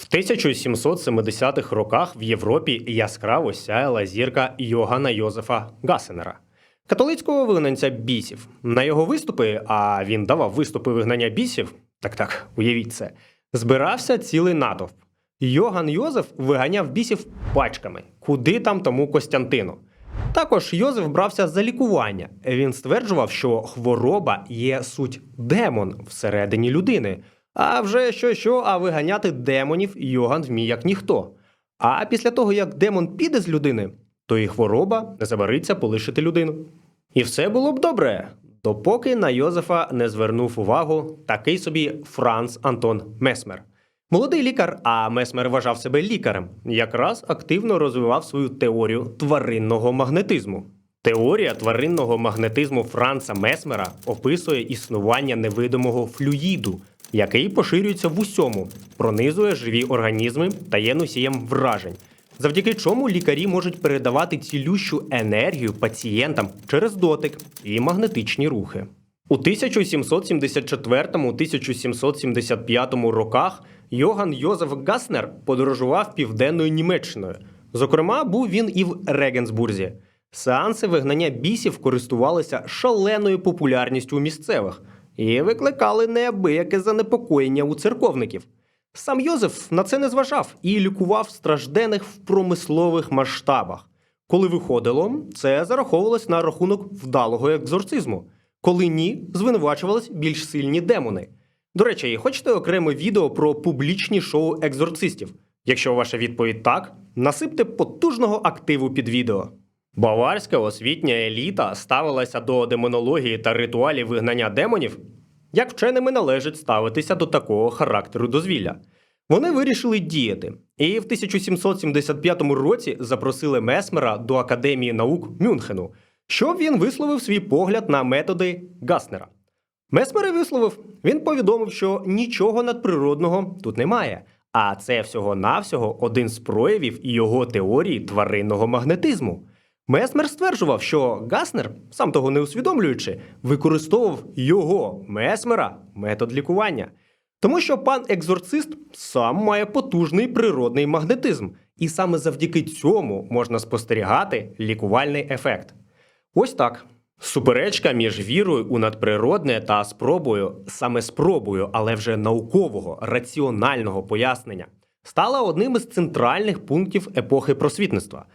В 1770-х роках в Європі яскраво сяяла зірка Йогана Йозефа Гасенера, католицького вигнанця бісів. На його виступи, а він давав виступи вигнання бісів, так так, уявіть це, збирався цілий натовп. Йоган Йозеф виганяв бісів пачками, куди там тому Костянтину. Також Йозеф брався за лікування. Він стверджував, що хвороба є суть демон всередині людини. А вже що що, а виганяти демонів Йоган вміє як ніхто. А після того, як демон піде з людини, то і хвороба не забариться полишити людину. І все було б добре, допоки на Йозефа не звернув увагу такий собі Франц Антон Месмер. Молодий лікар, а Месмер вважав себе лікарем, якраз активно розвивав свою теорію тваринного магнетизму. Теорія тваринного магнетизму Франца Месмера описує існування невидимого флюїду, який поширюється в усьому, пронизує живі організми та є носієм вражень, завдяки чому лікарі можуть передавати цілющу енергію пацієнтам через дотик і магнетичні рухи. У 1774-1775 роках Йоган Йозеф Гаснер подорожував південною Німеччиною. Зокрема, був він і в Регенсбурзі. Сеанси вигнання бісів користувалися шаленою популярністю у місцевих і викликали неабияке занепокоєння у церковників. Сам Йозеф на це не зважав і лікував страждених в промислових масштабах. Коли виходило, це зараховувалось на рахунок вдалого екзорцизму. Коли ні, звинувачувались більш сильні демони. До речі, хочете окреме відео про публічні шоу екзорцистів? Якщо ваша відповідь так, насипте потужного активу під відео. Баварська освітня еліта ставилася до демонології та ритуалів вигнання демонів, як вченими належить ставитися до такого характеру дозвілля. Вони вирішили діяти, і в 1775 році запросили Месмера до Академії наук Мюнхену, щоб він висловив свій погляд на методи Гаснера. Месмер висловив, він повідомив, що нічого надприродного тут немає, а це всього-навсього один з проявів його теорії тваринного магнетизму. Месмер стверджував, що Гаснер, сам того не усвідомлюючи, використовував його Месмера метод лікування. Тому що пан екзорцист сам має потужний природний магнетизм, і саме завдяки цьому можна спостерігати лікувальний ефект. Ось так. Суперечка між вірою у надприродне та спробою, саме спробою, але вже наукового, раціонального пояснення, стала одним із центральних пунктів епохи просвітництва.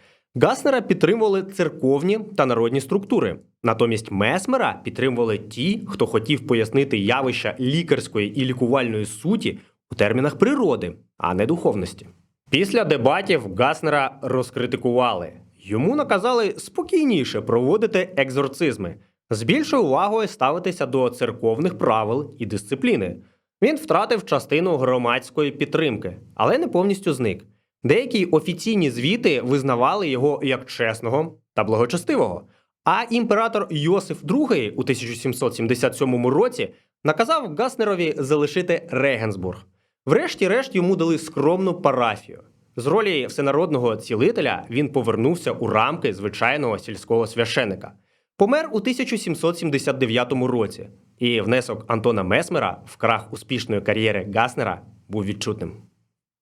Гаснера підтримували церковні та народні структури. Натомість Месмера підтримували ті, хто хотів пояснити явища лікарської і лікувальної суті у термінах природи, а не духовності. Після дебатів Гаснера розкритикували. Йому наказали спокійніше проводити екзорцизми, з більшою увагою ставитися до церковних правил і дисципліни. Він втратив частину громадської підтримки, але не повністю зник. Деякі офіційні звіти визнавали його як чесного та благочестивого. А імператор Йосиф II у 1777 році наказав Гаснерові залишити Регенсбург. Врешті-решт йому дали скромну парафію. З ролі всенародного цілителя він повернувся у рамки звичайного сільського священика. Помер у 1779 році, і внесок Антона Месмера в крах успішної кар'єри Гаснера був відчутним.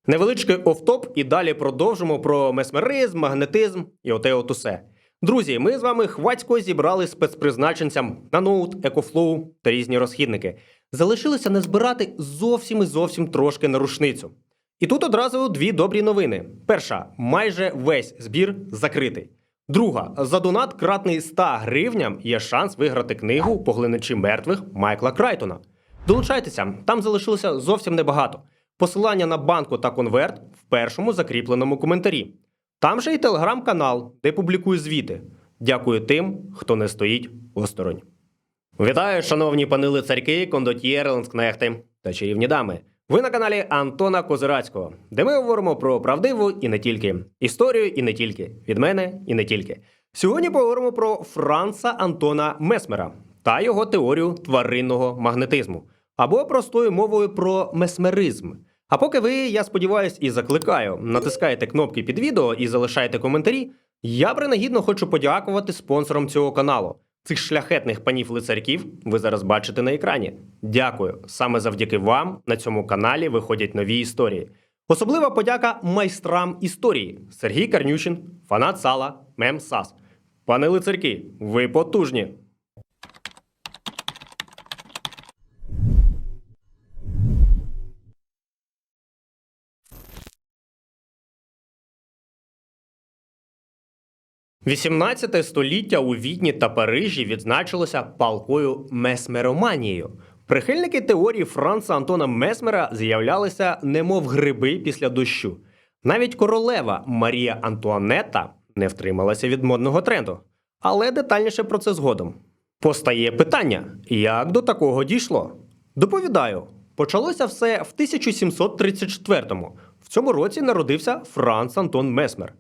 Невеличкий офтоп, і далі продовжимо про месмеризм, магнетизм і оте от усе. Друзі, ми з вами хвацько зібрали спецпризначенцям на ноут, екофлоу та різні розхідники. Залишилося не збирати зовсім і зовсім трошки на рушницю. І тут одразу дві добрі новини. Перша, майже весь збір закритий. Друга, за донат кратний 100 гривням є шанс виграти книгу Поглиначі мертвих Майкла Крайтона. Долучайтеся, там залишилося зовсім небагато. Посилання на банку та конверт в першому закріпленому коментарі. Там же і телеграм-канал, де публікую звіти. Дякую тим, хто не стоїть осторонь. Вітаю, шановні пани лицарки, кондотьєри, ланскнехти та чарівні дами. Ви на каналі Антона Козирацького, де ми говоримо про правдиву і не тільки, історію і не тільки, від мене і не тільки. Сьогодні поговоримо про Франца Антона Месмера та його теорію тваринного магнетизму, або простою мовою про месмеризм. А поки ви, я сподіваюся, і закликаю, натискаєте кнопки під відео і залишаєте коментарі, я принагідно хочу подякувати спонсорам цього каналу. Цих шляхетних панів лицарків ви зараз бачите на екрані. Дякую. Саме завдяки вам на цьому каналі виходять нові історії. Особлива подяка майстрам історії Сергій Карнющин, фанат сала, мем САС. Пане лицарки, ви потужні. XVIII століття у Відні та Парижі відзначилося палкою месмероманією. Прихильники теорії Франца Антона Месмера з'являлися немов гриби після дощу. Навіть королева Марія Антуанетта не втрималася від модного тренду. Але детальніше про це згодом. Постає питання: як до такого дійшло? Доповідаю, почалося все в 1734-му. В цьому році народився Франц Антон Месмер.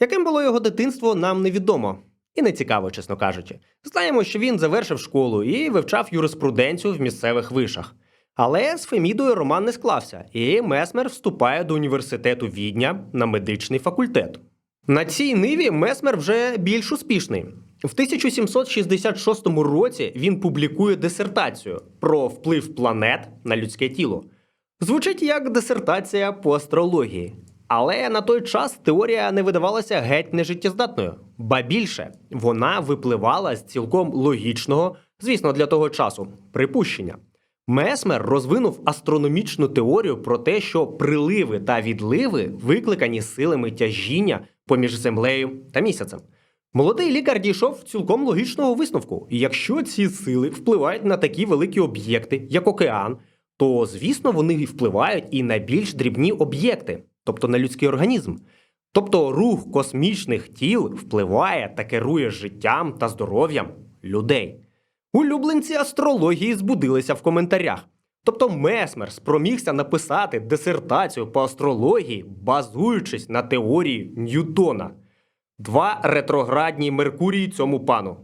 Яким було його дитинство, нам невідомо. І не цікаво, чесно кажучи. Знаємо, що він завершив школу і вивчав юриспруденцію в місцевих вишах. Але з Фемідою роман не склався, і Месмер вступає до університету Відня на медичний факультет. На цій ниві Месмер вже більш успішний. В 1766 році він публікує дисертацію про вплив планет на людське тіло. Звучить як дисертація по астрології. Але на той час теорія не видавалася геть нежиттєздатною, ба більше вона випливала з цілком логічного, звісно, для того часу припущення. Месмер розвинув астрономічну теорію про те, що приливи та відливи викликані силами тяжіння поміж землею та місяцем. Молодий лікар дійшов цілком логічного висновку. Якщо ці сили впливають на такі великі об'єкти, як океан, то звісно вони впливають і на більш дрібні об'єкти, тобто на людський організм. Тобто рух космічних тіл впливає та керує життям та здоров'ям людей. Улюбленці астрології збудилися в коментарях. Тобто Месмер спромігся написати дисертацію по астрології, базуючись на теорії Ньютона. Два ретроградні Меркурії цьому пану.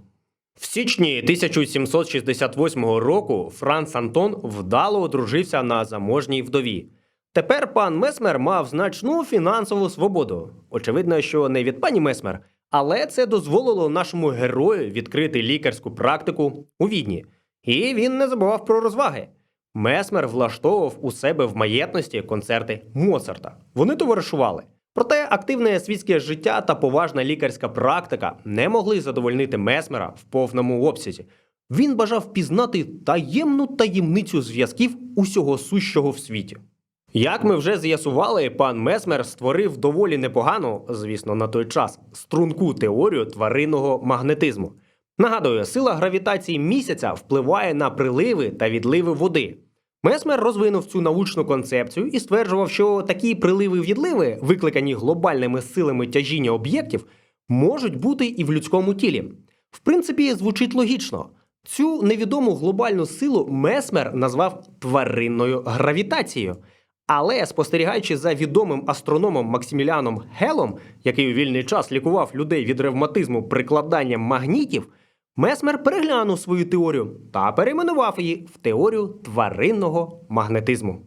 В січні 1768 року Франц Антон вдало одружився на заможній вдові. Тепер пан Месмер мав значну фінансову свободу. Очевидно, що не від пані Месмер, але це дозволило нашому герою відкрити лікарську практику у Відні. І він не забував про розваги. Месмер влаштовував у себе в маєтності концерти Моцарта. Вони товаришували. Проте активне світське життя та поважна лікарська практика не могли задовольнити Месмера в повному обсязі. Він бажав пізнати таємну таємницю зв'язків усього сущого в світі. Як ми вже з'ясували, пан Месмер створив доволі непогану, звісно, на той час, струнку теорію тваринного магнетизму. Нагадую, сила гравітації місяця впливає на приливи та відливи води. Месмер розвинув цю научну концепцію і стверджував, що такі приливи-відливи, викликані глобальними силами тяжіння об'єктів, можуть бути і в людському тілі. В принципі, звучить логічно. Цю невідому глобальну силу Месмер назвав тваринною гравітацією. Але спостерігаючи за відомим астрономом Максиміліаном Гелом, який у вільний час лікував людей від ревматизму прикладанням магнітів, Месмер переглянув свою теорію та перейменував її в теорію тваринного магнетизму.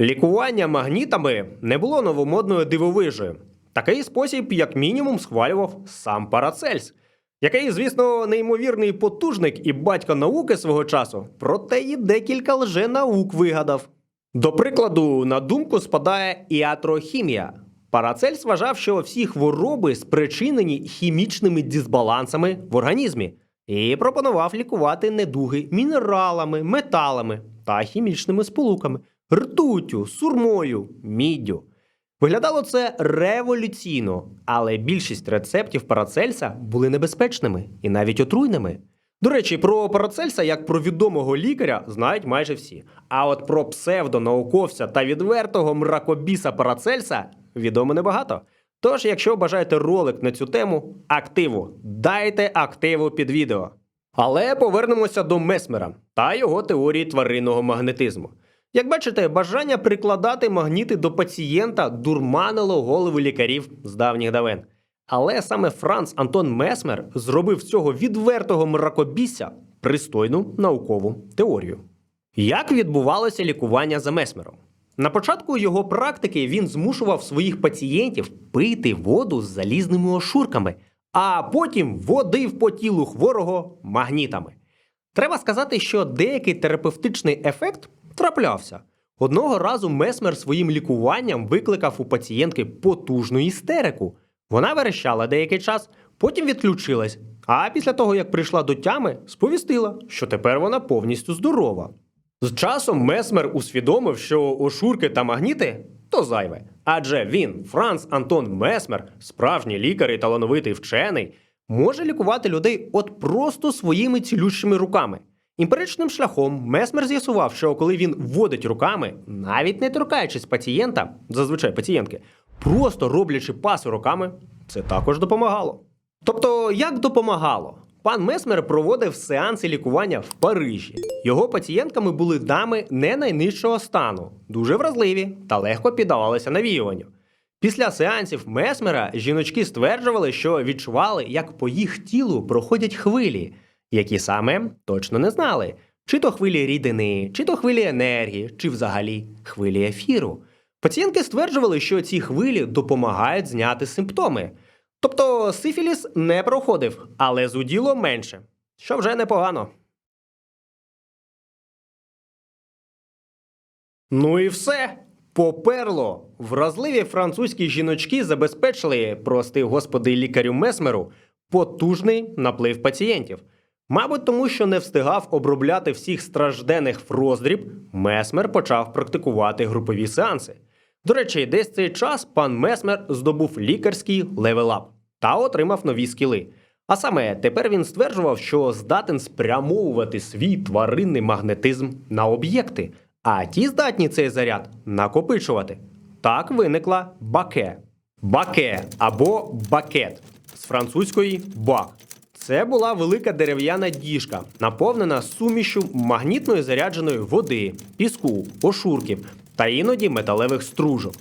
Лікування магнітами не було новомодною дивовижею. Такий спосіб, як мінімум, схвалював сам Парацельс, який, звісно, неймовірний потужник і батько науки свого часу, проте і декілька лженаук вигадав. До прикладу, на думку спадає іатрохімія. Парацельс вважав, що всі хвороби спричинені хімічними дисбалансами в організмі і пропонував лікувати недуги мінералами, металами та хімічними сполуками, ртуттю, сурмою, міддю. Виглядало це революційно, але більшість рецептів Парацельса були небезпечними і навіть отруйними. До речі, про Парацельса як про відомого лікаря знають майже всі. А от про псевдонауковця та відвертого мракобіса Парацельса відомо небагато. Тож, якщо бажаєте ролик на цю тему, активу, дайте активу під відео. Але повернемося до Месмера та його теорії тваринного магнетизму. Як бачите, бажання прикладати магніти до пацієнта дурманило голови лікарів з давніх давен. Але саме Франц Антон Месмер зробив цього відвертого мракобісся пристойну наукову теорію. Як відбувалося лікування за Месмером? На початку його практики він змушував своїх пацієнтів пити воду з залізними ошурками, а потім водив по тілу хворого магнітами. Треба сказати, що деякий терапевтичний ефект траплявся. Одного разу Месмер своїм лікуванням викликав у пацієнтки потужну істерику. Вона верещала деякий час, потім відключилась. А після того, як прийшла до тями, сповістила, що тепер вона повністю здорова. З часом Месмер усвідомив, що ошурки та магніти то зайве. Адже він, Франц Антон Месмер, справжній лікар і талановитий вчений, може лікувати людей от просто своїми цілющими руками. Імперичним шляхом Месмер з'ясував, що коли він вводить руками, навіть не торкаючись пацієнта, зазвичай пацієнтки, просто роблячи паси руками, це також допомагало. Тобто, як допомагало? Пан Месмер проводив сеанси лікування в Парижі. Його пацієнтками були дами не найнижчого стану, дуже вразливі та легко піддавалися навіюванню. Після сеансів Месмера жіночки стверджували, що відчували, як по їх тілу проходять хвилі, які саме точно не знали. Чи то хвилі рідини, чи то хвилі енергії, чи взагалі хвилі ефіру. Пацієнтки стверджували, що ці хвилі допомагають зняти симптоми. Тобто сифіліс не проходив, але зуділо менше, що вже непогано. Ну і все. Поперло. Вразливі французькі жіночки забезпечили, прости господи, лікарю Месмеру, потужний наплив пацієнтів. Мабуть, тому що не встигав обробляти всіх страждених в роздріб, Месмер почав практикувати групові сеанси. До речі, десь цей час пан Месмер здобув лікарський левелап та отримав нові скіли. А саме тепер він стверджував, що здатен спрямовувати свій тваринний магнетизм на об'єкти, а ті здатні цей заряд накопичувати. Так виникла баке. Баке або бакет з французької бак. Це була велика дерев'яна діжка, наповнена сумішю магнітної зарядженої води, піску, ошурків та іноді металевих стружок.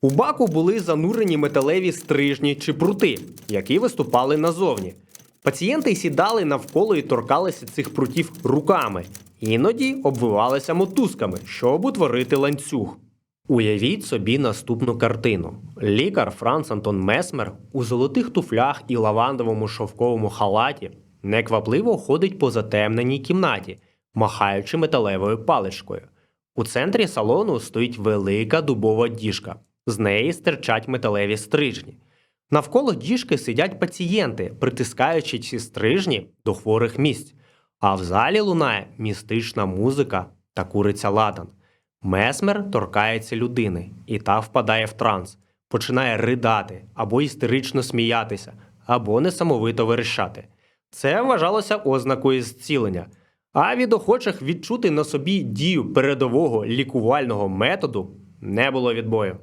У баку були занурені металеві стрижні чи прути, які виступали назовні. Пацієнти сідали навколо і торкалися цих прутів руками, іноді обвивалися мотузками, щоб утворити ланцюг. Уявіть собі наступну картину: лікар Франц Антон Месмер у золотих туфлях і лавандовому шовковому халаті неквапливо ходить по затемненій кімнаті, махаючи металевою паличкою. У центрі салону стоїть велика дубова діжка. З неї стирчать металеві стрижні. Навколо діжки сидять пацієнти, притискаючи ці стрижні до хворих місць. А в залі лунає містична музика та куриця ладан. Месмер торкається людини, і та впадає в транс, починає ридати або істерично сміятися, або несамовито верещати. Це вважалося ознакою зцілення. А від охочих відчути на собі дію передового лікувального методу не було відбою.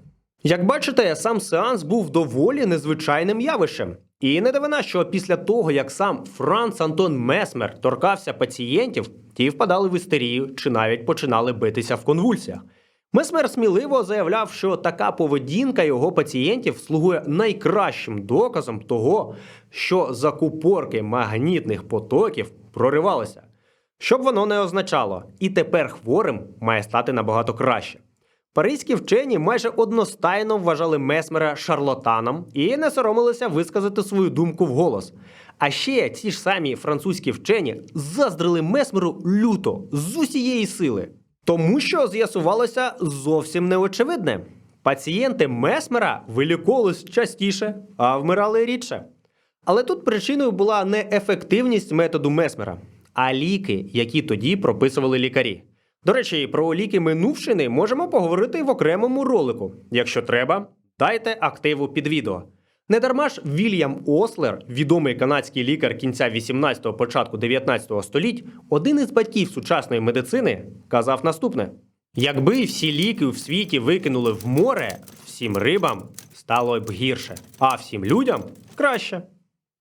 Як бачите, сам сеанс був доволі незвичайним явищем. І не дивина, що після того, як сам Франц Антон Месмер торкався пацієнтів, ті впадали в істерію чи навіть починали битися в конвульсіях. Месмер сміливо заявляв, що така поведінка його пацієнтів слугує найкращим доказом того, що закупорки магнітних потоків проривалися. Щоб воно не означало, і тепер хворим має стати набагато краще. Паризькі вчені майже одностайно вважали Месмера шарлатаном і не соромилися висказати свою думку вголос. А ще ці ж самі французькі вчені заздрили Месмеру люто з усієї сили. Тому що з'ясувалося зовсім неочевидне. Пацієнти Месмера виліковувались частіше, а вмирали рідше. Але тут причиною була не ефективність методу Месмера, а ліки, які тоді прописували лікарі. До речі, про ліки минувшини можемо поговорити в окремому ролику. Якщо треба, дайте активу під відео. Недарма ж Вільям Ослер, відомий канадський лікар кінця 18-го, початку 19-го століть, один із батьків сучасної медицини, казав наступне: якби всі ліки в світі викинули в море, всім рибам стало б гірше, а всім людям краще.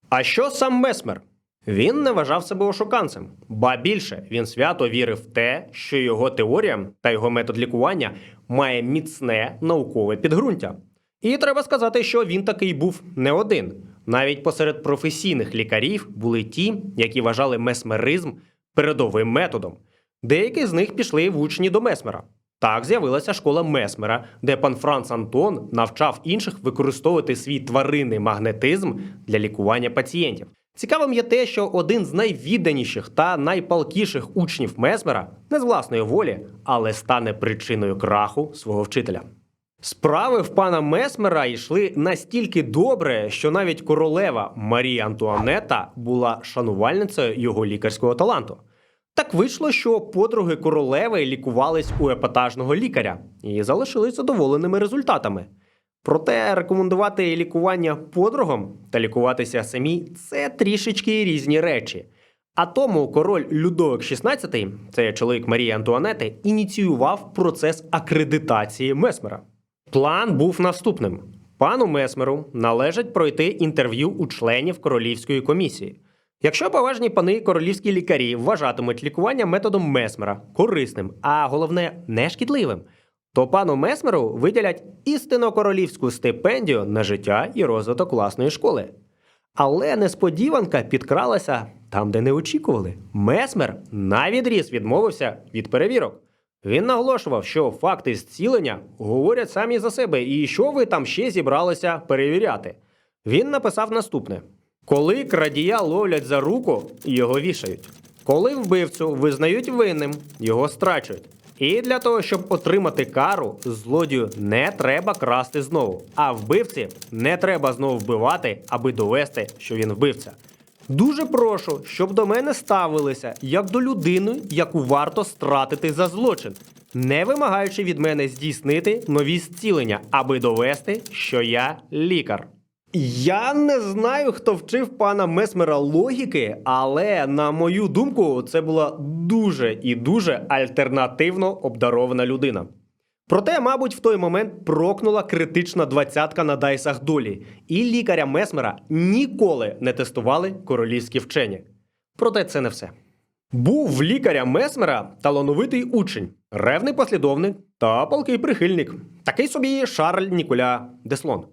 А що сам Месмер? Він не вважав себе ошуканцем, ба більше він свято вірив в те, що його теорія та його метод лікування має міцне наукове підґрунтя. І треба сказати, що він такий був не один. Навіть посеред професійних лікарів були ті, які вважали месмеризм передовим методом. Деякі з них пішли в учні до Месмера. Так з'явилася школа Месмера, де пан Франц Антон навчав інших використовувати свій тваринний магнетизм для лікування пацієнтів. Цікавим є те, що один з найвідданіших та найпалкіших учнів Месмера не з власної волі, але стане причиною краху свого вчителя. Справи в пана Месмера йшли настільки добре, що навіть королева Марія Антуанета була шанувальницею його лікарського таланту. Так вийшло, що подруги королеви лікувались у епатажного лікаря і залишились задоволеними результатами. Проте рекомендувати лікування подругам та лікуватися самі це трішечки різні речі. А тому король Людовик XVI, це чоловік Марії Антуанети, ініціював процес акредитації Месмера. План був наступним: пану Месмеру належить пройти інтерв'ю у членів королівської комісії. Якщо поважні пани королівські лікарі вважатимуть лікування методом Месмера корисним, а головне нешкідливим, то пану Месмеру виділять істинно королівську стипендію на життя і розвиток власної школи. Але несподіванка підкралася там, де не очікували. Месмер навідріз відмовився від перевірок. Він наголошував, що факти зцілення говорять самі за себе, і що ви там ще зібралися перевіряти. Він написав наступне: коли крадія ловлять за руку, його вішають. Коли вбивцю визнають винним, його страчують. І для того, щоб отримати кару, злодію не треба красти знову, а вбивці не треба знову вбивати, аби довести, що він вбивця. Дуже прошу, щоб до мене ставилися як до людини, яку варто стратити за злочин, не вимагаючи від мене здійснити нові зцілення, аби довести, що я лікар. Я не знаю, хто вчив пана Месмера логіки, але на мою думку, це була дуже і дуже альтернативно обдарована людина. Проте, мабуть, в той момент прокнула критична двадцятка на дайсах долі, і лікаря Месмера ніколи не тестували королівські вчені. Проте це не все. Був лікаря Месмера талановитий учень, ревний послідовник та палкий прихильник, такий собі Шарль Ніколя Деслон.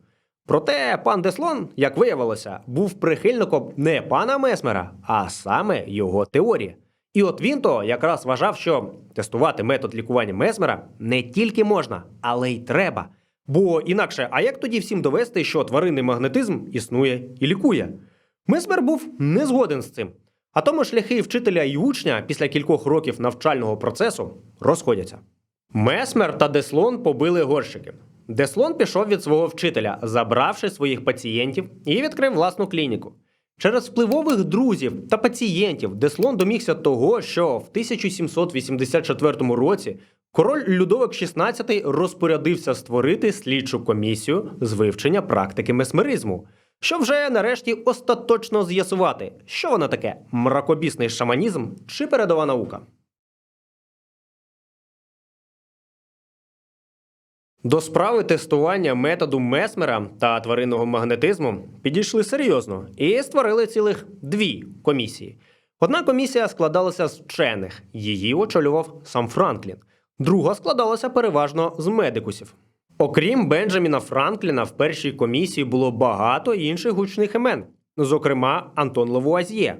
Проте пан Деслон, як виявилося, був прихильником не пана Месмера, а саме його теорії. І от він то якраз вважав, що тестувати метод лікування Месмера не тільки можна, але й треба. Бо інакше, а як тоді всім довести, що тваринний магнетизм існує і лікує? Месмер був не згоден з цим. А тому шляхи вчителя і учня після кількох років навчального процесу розходяться. Месмер та Деслон побили горщики. Деслон пішов від свого вчителя, забравши своїх пацієнтів, і відкрив власну клініку. Через впливових друзів та пацієнтів Деслон домігся того, що в 1784 році король Людовик XVI розпорядився створити слідчу комісію з вивчення практики месмеризму, що вже нарешті остаточно з'ясувати, що воно таке мракобісний шаманізм чи передова наука. До справи тестування методу Месмера та тваринного магнетизму підійшли серйозно і створили цілих дві комісії. Одна комісія складалася з вчених, її очолював сам Франклін. Друга складалася переважно з медикусів. Окрім Бенджаміна Франкліна, в першій комісії було багато інших гучних імен, зокрема Антон Лавуазьє.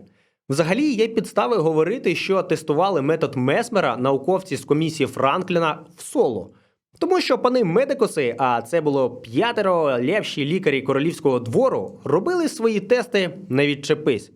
Взагалі є підстави говорити, що тестували метод Месмера науковці з комісії Франкліна в соло. Тому що пани медикуси, а це було п'ятеро лепші лікарі королівського двору, робили свої тести не відчепись.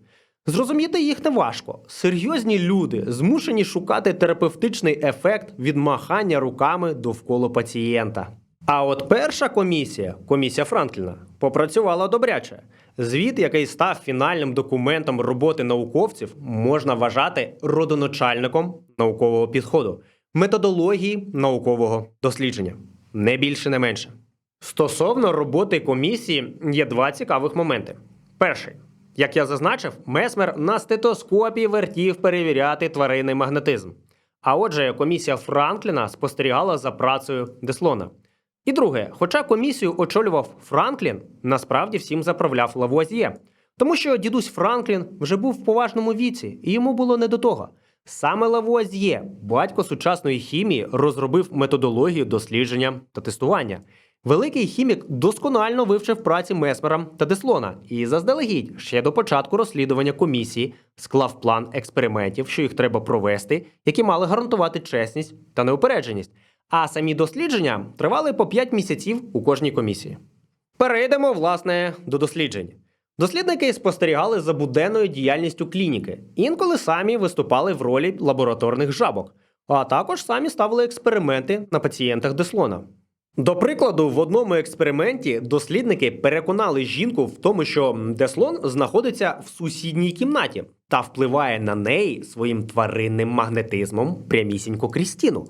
Зрозуміти їх не важко. Серйозні люди змушені шукати терапевтичний ефект від махання руками довкола пацієнта. А от перша комісія, комісія Франкліна, попрацювала добряче. Звіт, який став фінальним документом роботи науковців, можна вважати родоначальником наукового підходу методології наукового дослідження. Не більше, не менше. Стосовно роботи комісії є два цікавих моменти. Перший, як я зазначив, Месмер на стетоскопі вертів перевіряти тваринний магнетизм. А отже, комісія Франкліна спостерігала за працею Деслона. І друге, хоча комісію очолював Франклін, насправді всім заправляв Лавуазьє, тому що дідусь Франклін вже був в поважному віці, і йому було не до того. Саме Лавуазьє, батько сучасної хімії, розробив методологію дослідження та тестування. Великий хімік досконально вивчив праці Месмера та Деслона і заздалегідь ще до початку розслідування комісії склав план експериментів, що їх треба провести, які мали гарантувати чесність та неупередженість. А самі дослідження тривали по 5 місяців у кожній комісії. Перейдемо, власне, до досліджень. Дослідники спостерігали за буденною діяльністю клініки, інколи самі виступали в ролі лабораторних жабок, а також самі ставили експерименти на пацієнтах Деслона. До прикладу, в одному експерименті дослідники переконали жінку в тому, що Деслон знаходиться в сусідній кімнаті та впливає на неї своїм тваринним магнетизмом прямісінько крізь стіну.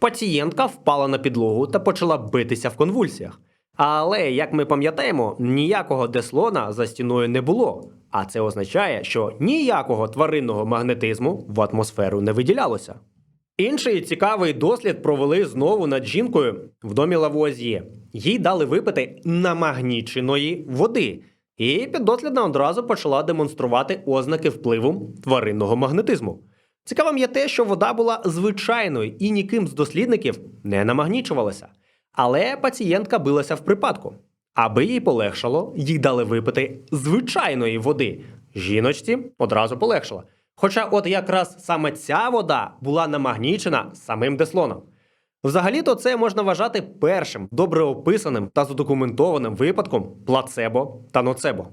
Пацієнтка впала на підлогу та почала битися в конвульсіях. Але, як ми пам'ятаємо, ніякого деслона за стіною не було. А це означає, що ніякого тваринного магнетизму в атмосферу не виділялося. Інший цікавий дослід провели знову над жінкою в домі Лавуазьє. Їй дали випити намагніченої води, і піддослідна одразу почала демонструвати ознаки впливу тваринного магнетизму. Цікавим є те, що вода була звичайною і ніким з дослідників не намагнічувалася. Але пацієнтка билася в припадку. Аби їй полегшало, їй дали випити звичайної води. Жіночці одразу полегшало. Хоча, от якраз саме ця вода була намагнічена самим Деслоном. Взагалі-то це можна вважати першим добре описаним та задокументованим випадком плацебо та ноцебо.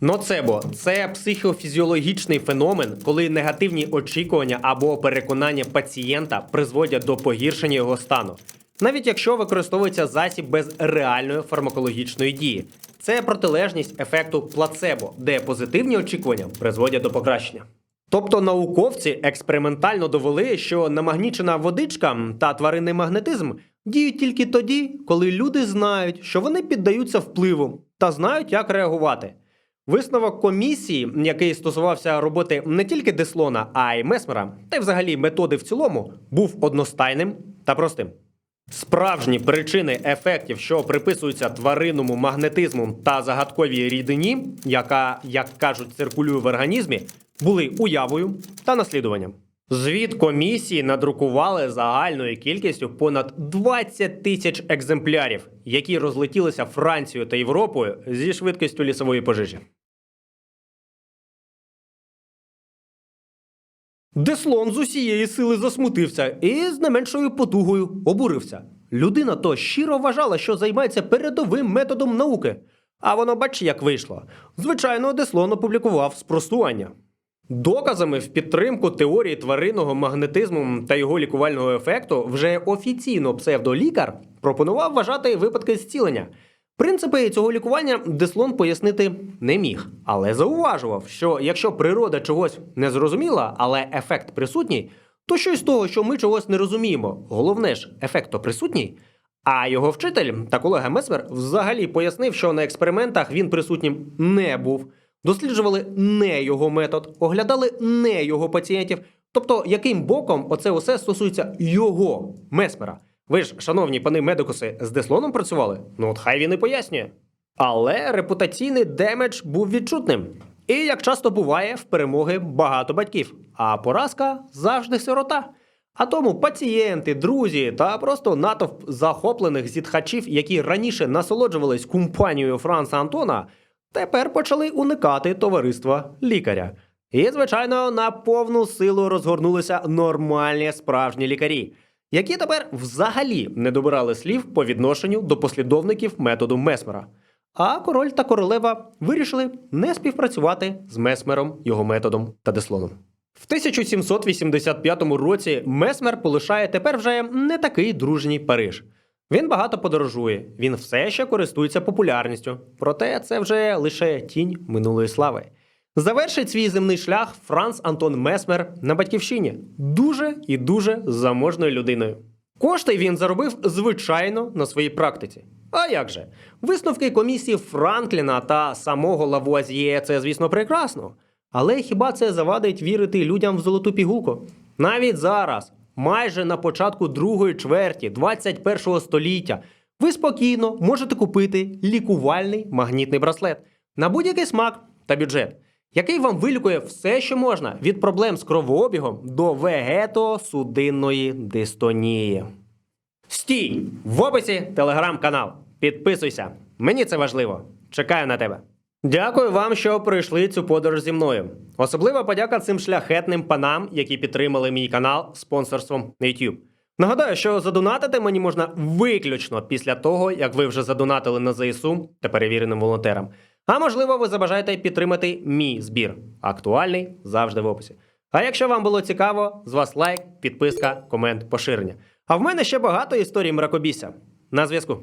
Ноцебо це психофізіологічний феномен, коли негативні очікування або переконання пацієнта призводять до погіршення його стану, навіть якщо використовується засіб без реальної фармакологічної дії. Це протилежність ефекту плацебо, де позитивні очікування призводять до покращення. Тобто науковці експериментально довели, що намагнічена водичка та тваринний магнетизм діють тільки тоді, коли люди знають, що вони піддаються впливу та знають, як реагувати. Висновок комісії, який стосувався роботи не тільки Деслона, а й Месмера, та й взагалі методи в цілому, був одностайним та простим. Справжні причини ефектів, що приписуються тваринному магнетизму та загадковій рідині, яка, як кажуть, циркулює в організмі, були уявою та наслідуванням. Звіт комісії надрукували загальною кількістю понад 20 тисяч екземплярів, які розлетілися Францією та Європою зі швидкістю лісової пожежі. Деслон з усієї сили засмутився і з не меншою потугою обурився. Людина то щиро вважала, що займається передовим методом науки. А воно бач, як вийшло. Звичайно, Деслон опублікував спростування. Доказами в підтримку теорії тваринного магнетизму та його лікувального ефекту вже офіційно псевдолікар пропонував вважати випадки зцілення. Принципи цього лікування Деслон пояснити не міг, але зауважував, що якщо природа чогось не зрозуміла, але ефект присутній, то щось з того, що ми чогось не розуміємо, головне ж, ефект то присутній. А його вчитель та колега Месмер взагалі пояснив, що на експериментах він присутнім не був. Досліджували не його метод, оглядали не його пацієнтів. Тобто, яким боком оце усе стосується його месмера. Ви ж, шановні пани медикуси, з Деслоном працювали? Ну от хай він і пояснює. Але репутаційний демедж був відчутним. І як часто буває, в перемоги багато батьків, а поразка завжди сирота. А тому пацієнти, друзі та просто натовп захоплених зітхачів, які раніше насолоджувались компанією Франца Антона, тепер почали уникати товариства лікаря. І, звичайно, на повну силу розгорнулися нормальні справжні лікарі, які тепер взагалі не добирали слів по відношенню до послідовників методу Месмера. А король та королева вирішили не співпрацювати з Месмером, його методом та Деслоном. В 1785 році Месмер полишає тепер вже не такий дружній Париж. Він багато подорожує, він все ще користується популярністю, проте це вже лише тінь минулої слави. Завершить свій земний шлях Франц Антон Месмер на батьківщині дуже і дуже заможною людиною. Кошти він заробив звичайно на своїй практиці. А як же? Висновки комісії Франкліна та самого Лавуазьє це, звісно, прекрасно. Але хіба це завадить вірити людям в золоту пігулку? Навіть зараз, майже на початку другої чверті 21 століття, ви спокійно можете купити лікувальний магнітний браслет на будь-який смак та бюджет, який вам вилікує все, що можна, від проблем з кровообігом до вегето-судинної дистонії. Стій! В описі телеграм-канал. Підписуйся. Мені це важливо. Чекаю на тебе. Дякую вам, що пройшли цю подорож зі мною. Особлива подяка цим шляхетним панам, які підтримали мій канал спонсорством на YouTube. Нагадаю, що задонатити мені можна виключно після того, як ви вже задонатили на ЗСУ та перевіреним волонтерам. А можливо, ви забажаєте підтримати мій збір. Актуальний завжди в описі. А якщо вам було цікаво, з вас лайк, підписка, комент, поширення. А в мене ще багато історій мракобіся. На зв'язку.